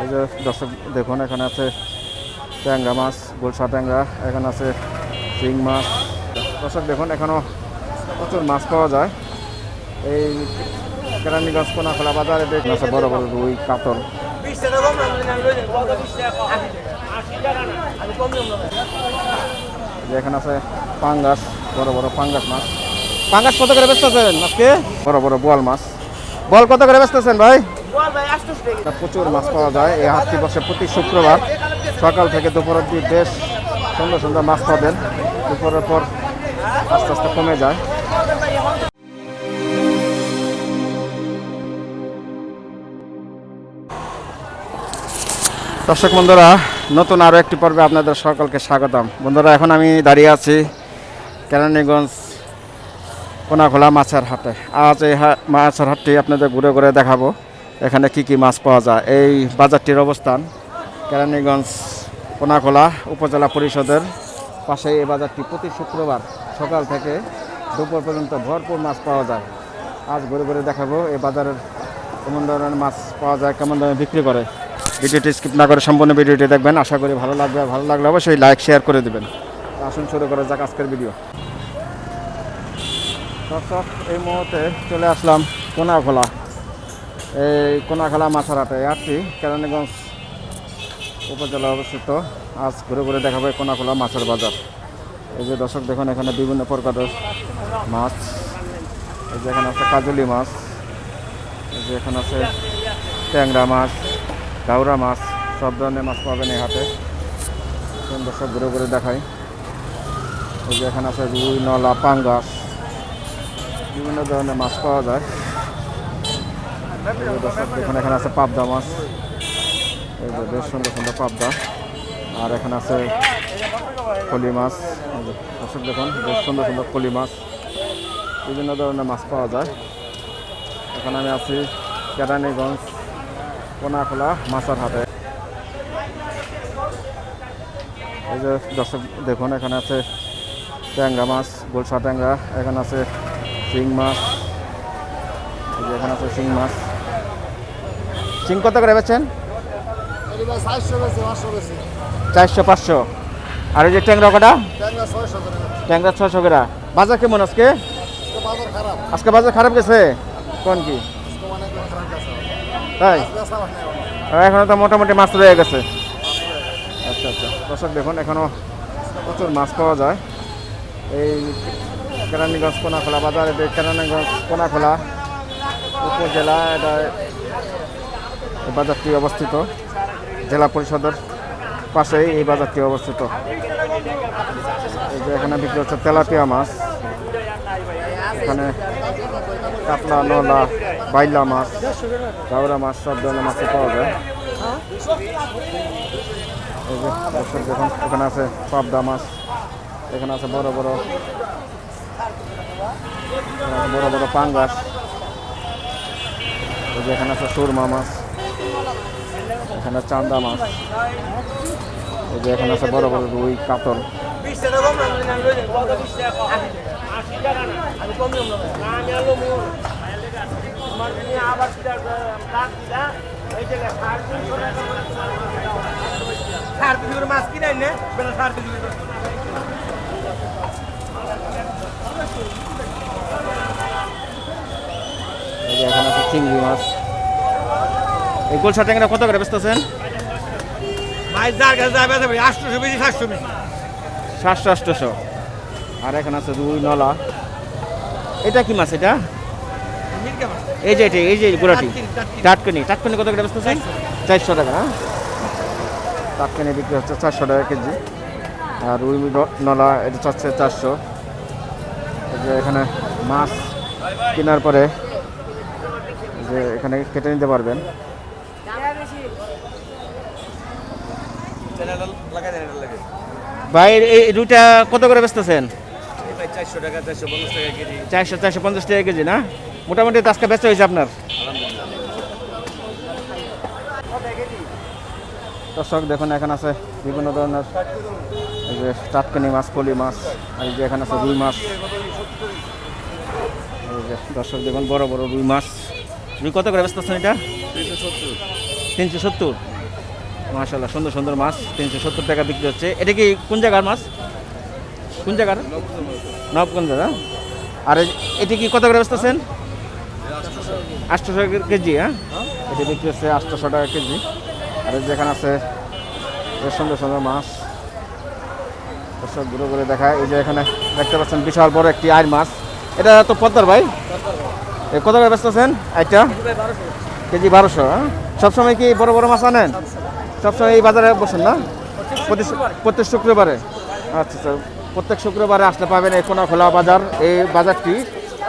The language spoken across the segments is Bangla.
এই যে দর্শক দেখুন এখানে আছে ট্যাংরা মাছ গোলসা ট্যাংরা এখানে আছে শিং মাছ। দর্শক দেখুন এখানেও প্রচুর মাছ পাওয়া যায়। এই কেরানীগঞ্জ কোনাখোলা বাজারে দেখুন আছে বড় বড় রুই কাতল। এখানে আছে পাঙ্গাস বড় বড় পাঙ্গাস মাছ। পাঙ্গাস কত করে বেচতেছেন আজকে? বড় বড় বোয়াল মাছ। বল কত করে বেচতেছেন ভাই? প্রচুর মাছ পাওয়া যায়। এই হাটটি বসে প্রতি শুক্রবার সকাল থেকে দুপুর অব্দি বেশ সুন্দর সুন্দর মাছ পাবেন। দুপুরের পর আস্তে আস্তে কমে যায়। দর্শক বন্ধুরা, নতুন আরও একটি পর্বে আপনাদের সকলকে স্বাগতম। বন্ধুরা, এখন আমি দাঁড়িয়ে আছি কেরানীগঞ্জ কোনাখোলা মাছের হাটে। আজ এই মাছের হাটটি আপনাদের ঘুরে ঘুরে দেখাবো। এখানে কি কি মাছ পাওয়া যায়? এই বাজারটির অবস্থান কেরানীগঞ্জ কোনাখোলা উপজেলা পরিষদের পাশে এই বাজারটি প্রতি শুক্রবার সকাল থেকে দুপুর পর্যন্ত ভরপুর মাছ পাওয়া যায়। আজ ঘুরে ঘুরে দেখাবো এই বাজারের কেমন ধরনের মাছ পাওয়া যায়, কেমন ধরনের বিক্রি করে। ভিডিওটি স্কিপ না করে সম্পূর্ণ ভিডিওটি দেখবেন। আশা করি ভালো লাগবে। ভালো লাগলে অবশ্যই লাইক, শেয়ার করে দেবেন। আসুন শুরু করা যাক আজকের ভিডিও। দর্শক, এই মুহূর্তে চলে আসলাম কোনাখোলা। এই কোনাখোলা মাছারাটে আসছি কেরানীগঞ্জ উপজেলা অবস্থিত। আজ ঘুরে ঘুরে দেখাবো কোনাখোলা মাছের বাজার। এই যে দর্শক দেখুন, এখানে বিভিন্ন প্রকারের মাছ। এই যে এখানে আছে কাজলি মাছ। এই যে এখানে আছে ট্যাংরা মাছ গাউরা মাছ, সব ধরনের মাছ পাবেন এই হাটে। দর্শক, ঘুরে ঘুরে দেখাই। এই যে এখানে আছে রুই, নলা, পাঙ্গাস, বিভিন্ন ধরনের মাছ পাওয়া যায়। দেখুন এখানে আছে পাবদা মাছ। এই যে বেশ সুন্দর সুন্দর পাবদা। আর এখানে আছে কলি মাছ। দর্শক দেখুন, বেশ সুন্দর সুন্দর কলি মাছ। বিভিন্ন ধরনের মাছ পাওয়া যায়। এখন আমি আছি কেরানীগঞ্জ, কোনাখোলা মাছের হাটে এই যে দর্শক দেখুন, এখানে আছে ট্যাংরা মাছ, গোলসা ট্যাংরা। এখানে আছে শিং মাছ। এখানে আছে শিং মাছ। শিং কত করে বেচেন? চারশো, পাঁচশো। আর এই যে ট্যাংরা কটা? ট্যাংরা ছয়শো করে। বাজার কেমন আজকে? আজকে বাজার খারাপ গেছে? কোন কি? তাই? এখনও তো মোটামুটি মাছ রয়ে গেছে। আচ্ছা আচ্ছা। দর্শক, দেখুন, এখনও প্রচুর মাছ পাওয়া যায়। এই কেরানীগঞ্জ, কোনাখোলা বাজার এটা কেরানীগঞ্জ, কোনাখোলা উপজেলা, এটা বাজারটি অবস্থিত জেলা পরিষদের পাশেই এই বাজারটি অবস্থিত। এই যে এখানে বিক্রি হচ্ছে তেলাপিয়া মাছ। এখানে কাতলা, নলা, বাইলা মাছ গাওরা মাছ, সব ধরনের মাছই পাওয়া যায়। এই যে এখানে আছে পাবদা মাছ, এখানে আছে বড় বড় বড় বড় পাঙ্গাস এখানে আছে সুরমা মাছ। এখানে চান্দা মাছ। এই যে এখানে আছে বড় বড় রুই, কাতল। মাছ কিনাই নে বেলা আছে চিংড়ি মাছ। এই গোলসা ট্যাংরা কত করে বেচতেছেন? ভাই যার কাছে যাবে যাবে আটশোশো বেশি সাতশো বেশি। সাতশো আটশোশো। আর এখানে আছে রুই নলা। এটা কি মাছ এটা? এই যে এটা এই যে গোড়াটি। টাটকিনি, টাটকানি কত করে বেচতেছেন? চারশো। টাকা হ্যাঁ? টাটকানি বিক্রি হচ্ছে চারশো টাকা কেজি। আর রুই নলা এটা চাচ্ছে চারশো। যে এখানে মাছ কেনার পরে যে এখানে কেটে নিতে পারবেন। ভাই এই রুইটা কত করে বেচতেছেন? চারশো চারশো পঞ্চাশ টাকা কেজি। না? মোটামুটি আজকে বেচা হয়েছে আপনার। দর্শক দেখুন এখানে আছে বিভিন্ন ধরনের এই যে টাটকানি মাছ কলি মাছ আর এই যে এখানে আছে রুই মাছ। এই যে দর্শক দেখুন বড় বড় রুই মাছ। রুই কত করে বেচতেছেন এটা? তিনশো সত্তর। মাশাল্লাহ সুন্দর সুন্দর মাছ, তিনশো সত্তর টাকা বিক্রি হচ্ছে। এটা কি কোন জায়গার মাছ? কোন জায়গার? নবগঞ্জ হ্যাঁ? আর এটি কি কত করে বেচতেছেন? আটশোশো কেজি হ্যাঁ? এটি বিক্রি হচ্ছে আটশোশো টাকা কেজি। আর যেখানে আছে সুন্দর সুন্দর মাছ। সব ঘুরে ঘুরে দেখায়। এই যে এখানে দেখতে পাচ্ছেন, বিশাল বড় একটি আয়ের মাছ। এটা তো পদ্মার ভাই? কত করে বেচতেছেন? একটা কেজি বারোশো হ্যাঁ? সবসময় কি বড় বড় মাছ আনেন? সবসময় এই বাজারে বসেন না? প্রতি প্রত্যেক শুক্রবারে? আচ্ছা আচ্ছা প্রত্যেক শুক্রবারে আসলে পাবেন এই খোলা বাজার এই বাজারটি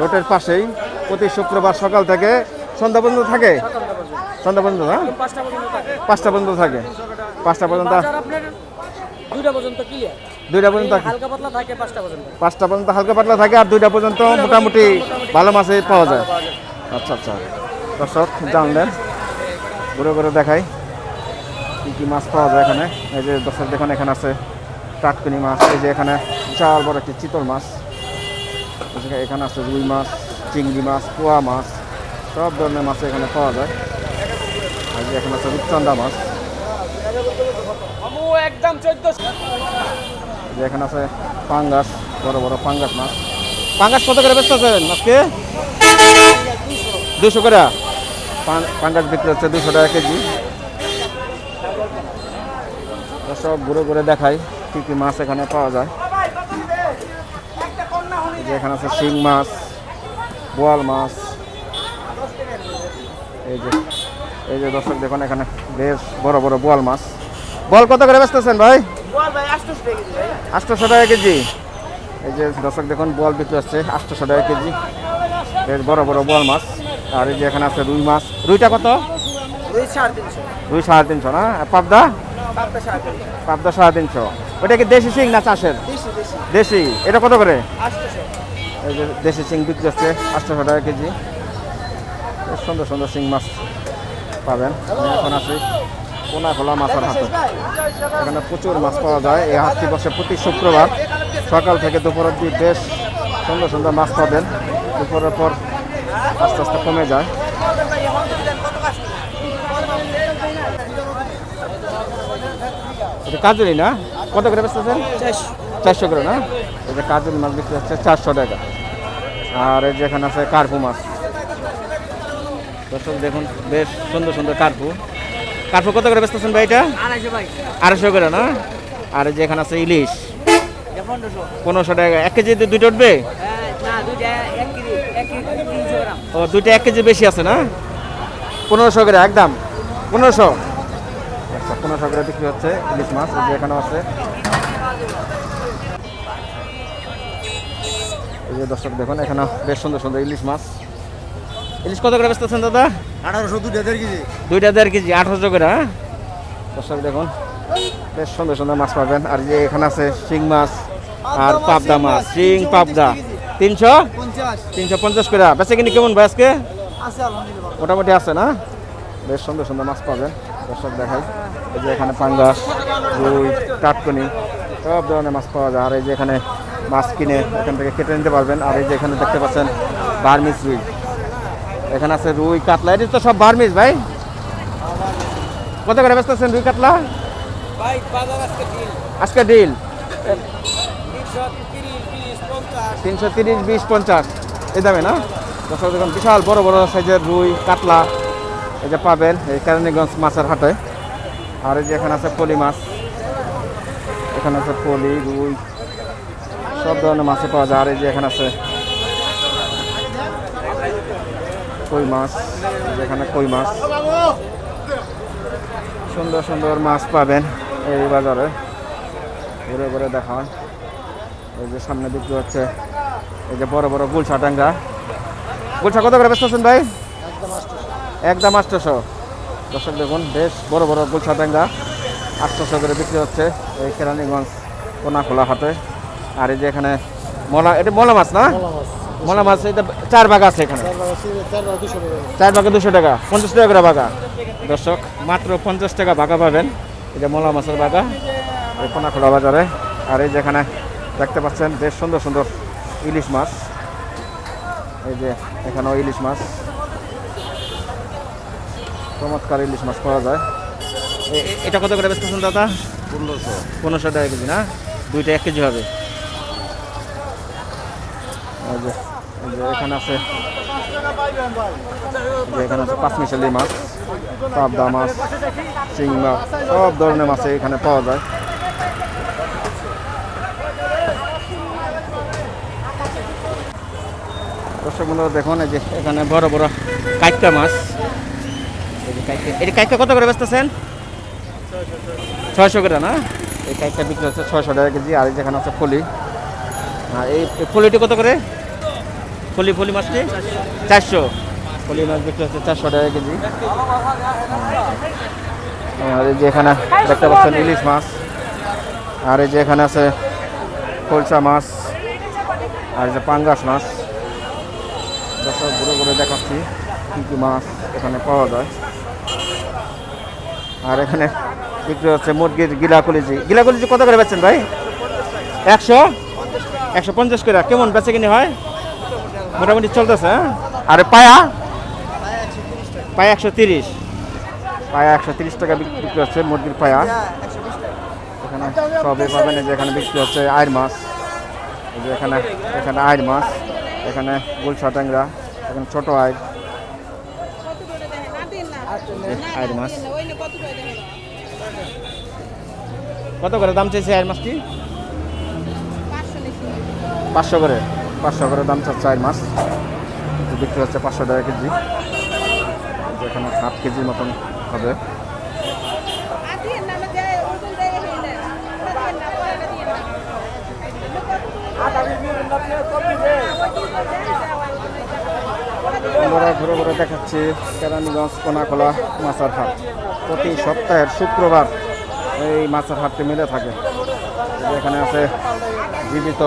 রোডের পাশেই। প্রতি শুক্রবার সকাল থেকে সন্ধ্যা পর্যন্ত থাকে? সন্ধ্যা পর্যন্ত। হ্যাঁ পাঁচটা পর্যন্ত থাকে। পাঁচটা পর্যন্ত দুইটা পর্যন্ত ক্লিয়ার দুইটা পর্যন্ত হালকা পাতলা থাকে পাঁচটা পর্যন্ত। পাঁচটা পর্যন্ত হালকা পাতলা থাকে আর দুইটা পর্যন্ত মোটামুটি ভালো মাছই পাওয়া যায়। আচ্ছা আচ্ছা। দর্শক জানলেন। ঘুরে ঘুরে দেখাই। কী কী মাছ পাওয়া যায় এখানে? এই যে দর্শক দেখুন এখানে আছে টাটকুনি মাছ এই যে এখানে বিশাল বড় একটি চিতল মাছ এখানে আছে রুই মাছ চিংড়ি মাছ পোয়া মাছ সব ধরনের মাছ এখানে পাওয়া যায়। আর যে এখানে আছে রূপচান্দা মাছ। একদম এই যে এখানে আছে পাঙ্গাস বড় বড় পাঙ্গাস মাছ। পাঙ্গাস কত করে ব্যস্ত আছেন আজকে? দুশো করে? পাঙ্গাস বিক্রি হচ্ছে দুশো টাকা কেজি। সব ঘুরে ঘুরে দেখাই কী কী মাছ এখানে পাওয়া যায়। যে এখানে আছে শিং মাছ বোয়াল মাছ। এই যে এই যে দর্শক দেখুন এখানে বেশ বড় বড় বোয়াল মাছ। বল কত করে ব্যস্তেছেন ভাই? আটশোশো টাকা কেজি। এই যে দর্শক দেখুন বোয়াল বিক্রি হচ্ছে আটশোশো টাকা কেজি। বেশ বড় বড় বোয়াল মাছ। আর এই যে এখানে আছে রুই মাছ। রুইটা কত? ওই সাড়ে তিনশো। রুই সাড়ে তিনশো না? পাবদা? পাবদা সাড়ে তিনশো। ওটা কি দেশি সিং না চাষের? দেশি এটা কত করে? এই যে দেশি সিং বিক্রি হচ্ছে আটশোশো টাকা কেজি। সুন্দর সুন্দর সিং মাছ পাবেন। এখন আছি কোনা খোলা মাছের হাতে এখানে প্রচুর মাছ পাওয়া যায়। এই হাটটি বসে প্রতি শুক্রবার সকাল থেকে দুপুর অব্দি বেশ সুন্দর সুন্দর মাছ পাবেন। দুপুরের পর আস্তে আস্তে কমে যায়। এটা কাজুরি না? কত করে বেচতেছেন? চারশো। করে না? এই যে কাজুরি মাছ বিক্রি হচ্ছে চারশো টাকা। আর এই যে এখানে আছে কার্পু মাছ। দর্শক দেখুন বেশ সুন্দর সুন্দর কার্পু। কার্পু কত করে বেচতেছেন ভাই এটা? আড়াইশো করে না? আর এই যে এখানে আছে ইলিশ। পনেরোশো। টাকা। এক কেজিতে দুইটা উঠবে? কেজি কেজি ও দুইটা এক কেজি বেশি আছে না? পনেরোশো করে একদম। পনেরোশো? আচ্ছা পনেরোশো করে বিক্রি হচ্ছে ইলিশ মাছ যে এখানে আছে। এই যে দর্শক দেখুন এখানে বেশ সুন্দর সুন্দর ইলিশ মাছ। ইলিশ কত করে বেচতেছেন দাদা? আঠারোশো দুই দেড় কেজি। দুইটা দেড় কেজি আঠারোশো করে হ্যাঁ? দর্শক দেখুন বেশ সুন্দর সুন্দর মাছ পাবেন। আর যে এখানে আছে শিং মাছ আর পাবদা মাছ শিং পাবদা। তিনশো? তিনশো পঞ্চাশ করে। বেচে কিনি কেমন ভাই আজকে? মোটামুটি আছে না? বেশ সুন্দর সুন্দর মাছ পাবেন। দর্শক দেখাই। এই যে এখানে পাঙ্গাস রুই টাটকনি সব ধরনের মাছ পাওয়া যায়। আর এই যে এখানে মাছ কিনে এখান থেকে কেটে নিতে পারবেন। আর এই যে এখানে দেখতে পাচ্ছেন বার্মিস রুই। এখানে আছে রুই কাতলা। এটি তো সব বার্মিস ভাই। কত করে ব্যস্ত আছেন রুই কাতলা? আজকে ডিল? তিনশো তিরিশ বিশ পঞ্চাশ। তিনশো তিরিশ বিশ পঞ্চাশ। এই দামে না? দর্শক দেখুন বিশাল বড় বড় সাইজের রুই কাতলা। এই যে পাবেন এই কেরানীগঞ্জ মাছের হাটে। আর এই যে এখানে আছে পলি মাছ। এখানে আছে পলি, রুই, সব ধরনের মাছে পাওয়া যায়। আর এই যে এখানে আছে কই মাছ? এখানে কই মাছ? সুন্দর সুন্দর মাছ পাবেন এই বাজারে। ঘুরে ঘুরে দেখান। এই যে সামনে বিক্রি হচ্ছে এই যে বড় বড় গুলশা টাঙ্গা গুলশা কত করে বেচতেছেন ভাই? একদম আটশোশো। দর্শক দেখুন বেশ বড় বড় গুলশা টাঙ্গা আটশোশো করে বিক্রি হচ্ছে এই কেরানীগঞ্জ কোনাখোলা হাটে। আর এই যে এখানে মলা এটা মলা মাছ না? মলা মাছ এটা চার ভাগ আছে এখানে। চার ভাগে দুশো টাকা। পঞ্চাশ টাকা করে বাগা দর্শক মাত্র পঞ্চাশ টাকা বাগা পাবেন এটা মলা মাছের বাগা এই কোনাখোলা বাজারে। আর এই যেখানে দেখতে পাচ্ছেন বেশ সুন্দর সুন্দর ইলিশ মাছ। এই যে এখানেও ইলিশ মাছ। চমৎকার ইলিশ মাছ পাওয়া যায়। এটা কত করে বেচতেছেন দাদা? পনেরোশো। পনেরোশো টাকা কেজি না? দুইটা এক কেজি হবে। যে এখানে আছে এখানে আছে পাঁচমিশালি মাছ পাবদা মাছ শিং মাছ সব ধরনের মাছ এখানে পাওয়া যায়। দর্শক বন্ধুরা দেখুন এই যে এখানে বড় বড় কাইকা মাছ। যে কাইকা কত করে বেচতেছেন? ছয়শো করে না? এই কাইকটা বিক্রি হচ্ছে ছয়শো টাকা কেজি আর এই যেখানে আছে ফলি। আর এই এই ফলিটি কত করে? ফলি ফলি মাছটি? চারশো। ফলি মাছ বিক্রি হচ্ছে চারশো টাকা কেজি। আর এই যে এখানে দেখতে পাচ্ছেন ইলিশ মাছ। আর এই যে এখানে আছে কলসা মাছ আর যে পাঙ্গাস মাছ। দর্শক ঘুরে ঘুরে দেখাচ্ছি কী কী মাছ এখানে পাওয়া যায়। আর এখানে বিক্রি হচ্ছে মুরগির গিলা কলিজি গিলা কলিজি কত করে বেচছেন ভাই? একশো? একশো পঞ্চাশ করে। কেমন বেচে কিনে হয়? মোটামুটি চলতেছে হ্যাঁ? আর পায়া? পায়া একশো তিরিশ। পায়া একশো তিরিশ টাকা বিক্রি হচ্ছে মুরগির পায়া। এখানে সবই পাবেন যে এখানে বিক্রি হচ্ছে আয়ের মাছ। এই যে এখানে এখানে আয়ের মাছ এখানে গুলশা ট্যাংরা এখানে ছোটো আয় আয়ের মাছ কত করে দাম চাইছে আয়ের মাছটি পাঁচশো করে। পাঁচশো করে দাম চাচ্ছে আয়ের মাছ বিক্রি হচ্ছে পাঁচশো টাকা কেজি। এখানে হাফ কেজির মতন হবে। আমরা ঘুরে ঘুরে দেখাচ্ছি কেরানীগঞ্জ, কোনাখোলা মাছের হাট প্রতি সপ্তাহের শুক্রবার এই মাছের হাটটি মিলে থাকে। এখানে আছে জীবিত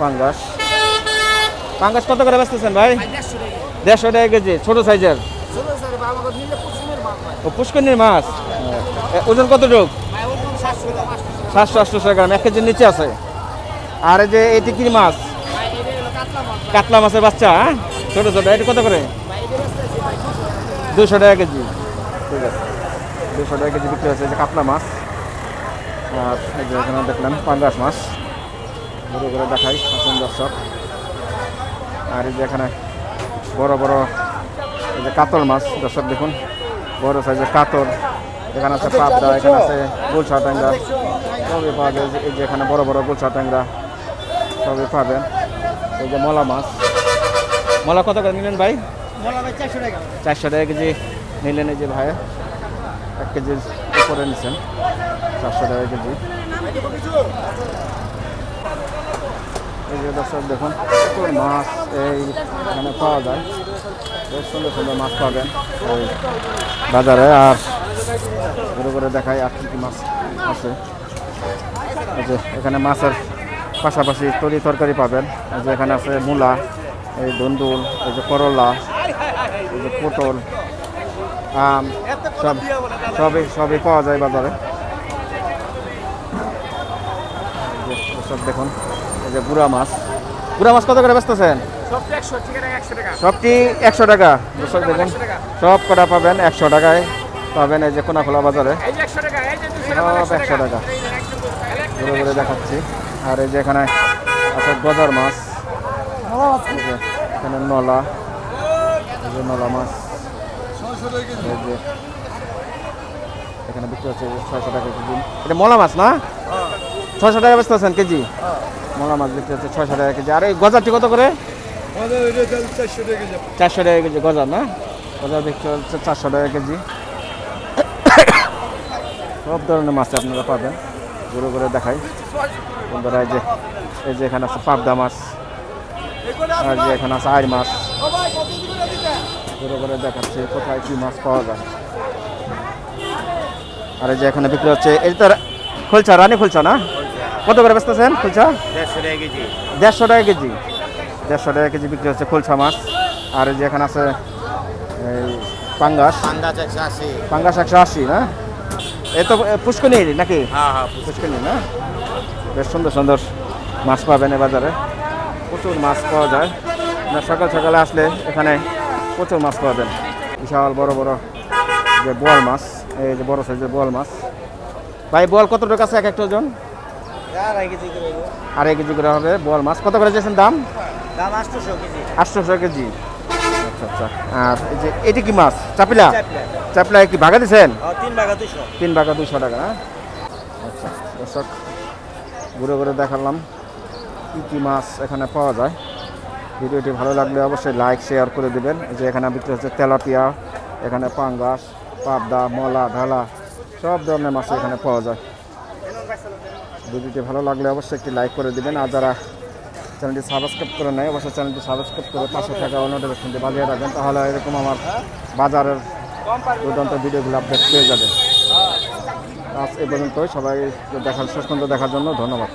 পাঙ্গাস। পাঙ্গাস কত করে বেচতেছেন ভাই? দেড়শো টাকা কেজি, ছোট সাইজের? ও পুষ্করণীর মাছ? ওজন কতটুক? সাতশো আটশো গ্রাম, এক কেজির নিচে আছে। আর যে এটি কি মাছ? কাতলা মাছের বাচ্চা হ্যাঁ? ছোট ছোট, এটা কত করে? দুশো টাকা কেজি। ঠিক আছে। দুশো টাকা কেজি বিক্রি হচ্ছে যে কাতলা মাছ। আর এখানে দেখলেন পাঙ্গাস মাছ। ঘুরে ঘুরে দেখাই, আসুন দর্শক। আর এই যে এখানে বড় বড় এই যে কাতল মাছ, দর্শক দেখুন। বড় সাইজের কাতল। এখানে আছে পাবদা, এখানে আছে গুলশা ট্যাংরা। সবই পাওয়া যায়। এই যে এখানে বড় বড় গুলশা ট্যাংরা। সবই পাবেন। এই যে মলা মাছ। মলা কত করে নিলেন ভাই? চারশো টাকা। কেজি নিলেন এই যে ভাই। এক কেজির উপরে নিচ্ছেন চারশো টাকা কেজি। এই যে দর্শক দেখুন মাছ এই এখানে পাওয়া যায়। বেশ সুন্দর সুন্দর মাছ পাবেন এই বাজারে। আর ঘুরে ঘুরে দেখায় আর কি কি মাছ আছে। এই যে এখানে মাছের পাশাপাশি তরি তরকারি পাবেন। এই যে এখানে আছে মূলা এই ধুন্দুল এই যে করলা এই যে পটল আম সব সবই সবই পাওয়া যায় বাজারে সব দেখুন এই যে গুড়া মাছ গুড়া মাছ কত করে বেচতেছেন সবটি একশো টাকা দর্শক দেখুন সব কটা পাবেন একশো টাকায় পাবেন এই যে কোনাখোলা বাজারে সব একশো টাকা ঘুরে ঘুরে দেখাচ্ছি আর এই যে এখানে আছে গজার মাছ এখানে নলা নলা মাছ। এখানে বিক্রি হচ্ছে ছয়শো টাকা কেজি এটা মলা মাছ না? ছয়শো টাকা বেচতে আছেন, কেজি? মলা মাছ বিক্রি হচ্ছে ছয়শো টাকা কেজি। আর এই গজারটি কত করে? চারশো টাকা কেজি, গজার না? গজার বিক্রি হচ্ছে চারশো টাকা কেজি। সব ধরনের মাছ আপনারা পাবেন। ঘুরে ঘুরে দেখাই। বন্ধুরা, এই যে এই যে এখানে আছে পাবদা মাছ। আর যে এখানে আছে আইর মাছ ঘুরে ঘুরে দেখাচ্ছে কোথায় কি মাছ পাওয়া যায়। আর যে এখানে বিক্রি হচ্ছে এই তো খুলছা রানী খুলছা না? কত করে বেচতেছেন খুলছা? দেড়শো টাকা কেজি। দেড়শো টাকা কেজি। বিক্রি হচ্ছে খুলছা মাছ। আর যে এখানে আছে এই পাঙ্গাস। পাঙ্গাস একশো আশি। না? এ তো এ, পুষ্কনির নাকি? পুষ্কনি না? বেশ সুন্দর সুন্দর মাছ পাবেন এ বাজারে। প্রচুর মাছ পাওয়া যায়। আপনার সকাল সকালে আসলে এখানে প্রচুর মাছ পাবেন বিশাল বড় বড় যে বোয়াল মাছ এই যে বড় সাইজের বোয়াল মাছ। ভাই বোয়াল কত টাকা আছে এক একটা ওজন আড়াই কেজি করে দেবো। কেজি করে হবে বোয়াল মাছ। কত করে চেয়েছেন দাম? দাম আটশোশো কেজি। আটশোশো কেজি। আচ্ছা আচ্ছা। আর এই যে এটি কি মাছ? চাপিলা? চাপলা। কি ভাগা দিছেন? ও, তিন ভাগা দুশো তিন ভাগা দুশো টাকা? আচ্ছা দর্শক ঘুরে ঘুরে দেখালাম। কী কী মাছ এখানে পাওয়া যায়। ভিডিওটি ভালো লাগলে অবশ্যই লাইক শেয়ার করে দিবেন। যে এখানে বিক্রি হচ্ছে তেলাপিয়া, এখানে পাঙ্গাস, পাবদা, মলা, ঢালা, সব ধরনের মাছ এখানে পাওয়া যায়। ভিডিওটি ভালো লাগলে অবশ্যই একটি লাইক করে দিবেন। আর যারা চ্যানেলটি সাবস্ক্রাইব করে নেয় অবশ্যই চ্যানেলটি সাবস্ক্রাইব করে পাশে থাকা নোটিফিকেশনটি বাজিয়ে রাখবেন। তাহলে এরকম আমার বাজারের দুর্দান্ত ভিডিওগুলো আপডেট পেয়ে যাবেন। আজ এ পর্যন্তই। সবাই দেখার, শেষ পর্যন্ত দেখার জন্য ধন্যবাদ।